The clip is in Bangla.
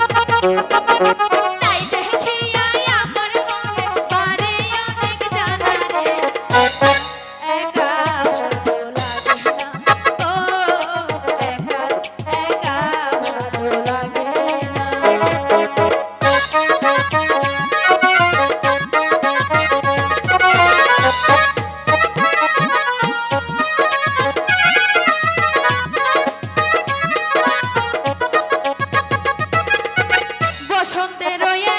Thank ওই